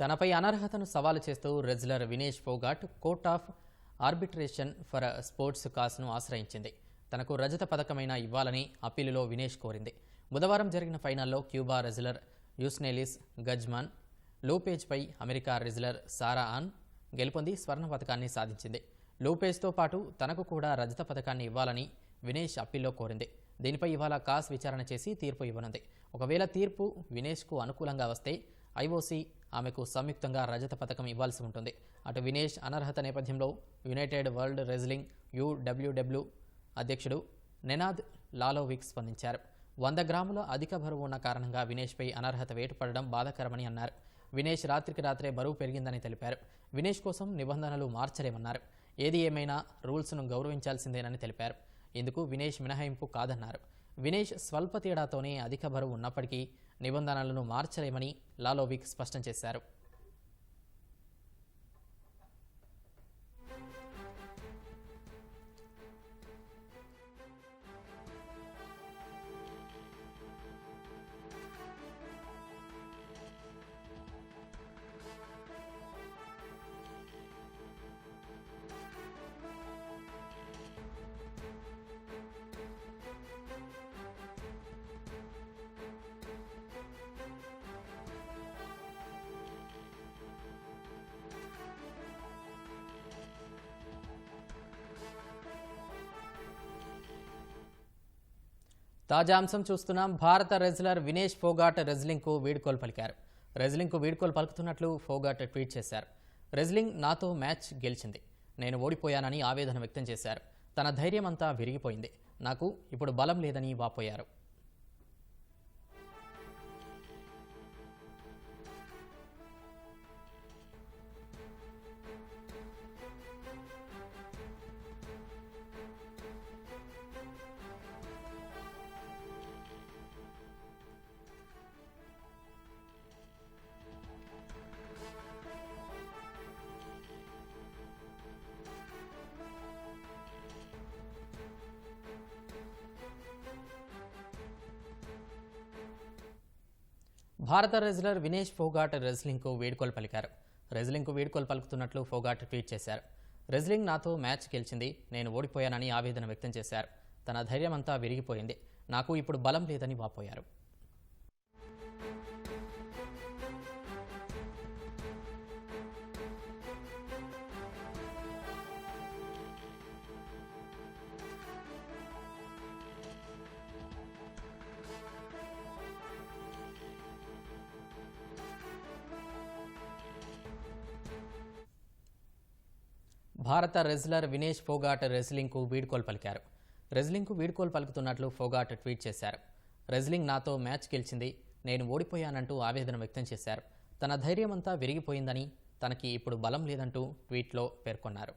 తనపై అనర్హతను సవాలు చేస్తూ wrestler Vinesh Phogat Court of Arbitration for Sports కాస్ను ఆశ్రయించింది. తనకు రజత పథకమైన ఇవ్వాలని అప్పీలులో వినేష్ కోరింది. బుధవారం జరిగిన ఫైనల్లో క్యూబా రెజ్లర్ యూస్నెలిస్ గజ్మాన్ లోపేజ్పై అమెరికా రెజ్లర్ సారా ఆన్ గెలుపొంది స్వర్ణ పథకాన్ని సాధించింది. లోపేజ్తో పాటు తనకు కూడా రజత పథకాన్ని ఇవ్వాలని వినేష్ అప్పీల్లో కోరింది. దీనిపై ఇవాళ కాస్ విచారణ చేసి తీర్పు ఇవ్వనుంది. ఒకవేళ తీర్పు వినేష్కు అనుకూలంగా వస్తే ఐఓసీ ఆమెకు సంయుక్తంగా రజత పథకం ఇవ్వాల్సి ఉంటుంది. అటు వినేష్ అనర్హత నేపథ్యంలో యునైటెడ్ వరల్డ్ రెజ్లింగ్ యూడబ్ల్యూడబ్ల్యూ అధ్యక్షుడు నెనాద్ లాలోవిక్ స్పందించారు. వంద గ్రాముల అధిక బరువు ఉన్న కారణంగా వినేష్పై అనర్హత వేటు పడడం బాధాకరమని అన్నారు. వినేష్ రాత్రికి రాత్రే బరువు పెరిగిందని తెలిపారు. వినేష్ కోసం నిబంధనలు మార్చలేమన్నారు. ఏది ఏమైనా రూల్స్ను గౌరవించాల్సిందేనని తెలిపారు. ఇందుకు వినేష్ మినహాయింపు కాదన్నారు. వినేష్ స్వల్ప తేడాతోనే అధిక బరువు ఉన్నప్పటికీ నిబంధనలను మార్చలేమని లాలోవిక్ స్పష్టం చేశారు. తాజా అంశం చూస్తున్నాం. భారత రెజ్లర్ వినేష్ ఫోగాట్ రెజ్లింగ్కు వీడ్కోలు పలికారు. రెజ్లింగ్కు వీడ్కోలు పలుకుతున్నట్లు ఫోగాట్ ట్వీట్ చేశారు. రెజ్లింగ్ నాతో మ్యాచ్ గెలిచింది. నేను ఓడిపోయానని ఆవేదన వ్యక్తం చేశారు. తన ధైర్యం అంతా విరిగిపోయింది. నాకు ఇప్పుడు బలం లేదని వాపోయారు. భారత రెజ్లర్ వినేష్ ఫోగాట్ రెజ్లింగ్కు వేడుకలు పలికారు. రెజ్లింగ్కు వేడుకలు పలుకుతున్నట్లు ఫోగాట్ ట్వీట్ చేశారు. రెజ్లింగ్ నాతో మ్యాచ్ గెలిచింది నేను ఓడిపోయానని ఆవేదన వ్యక్తం చేశారు. తన ధైర్యమంతా విరిగిపోయింది. నాకు ఇప్పుడు బలం లేదని వాపోయారు. భారత రెజ్లర్ వినేష్ ఫోగాట్ రెజ్లింగ్కు వీడ్కోలు పలికారు. రెజ్లింగ్కు వీడ్కోలు పలుకుతున్నట్లు ఫోగాట్ ట్వీట్ చేశారు. రెజ్లింగ్ నాతో మ్యాచ్ గెలిచింది. నేను ఓడిపోయానంటూ ఆవేదన వ్యక్తం చేశారు. తన ధైర్యమంతా విరిగిపోయిందని తనకి ఇప్పుడు బలం లేదంటూ ట్వీట్లో పేర్కొన్నారు.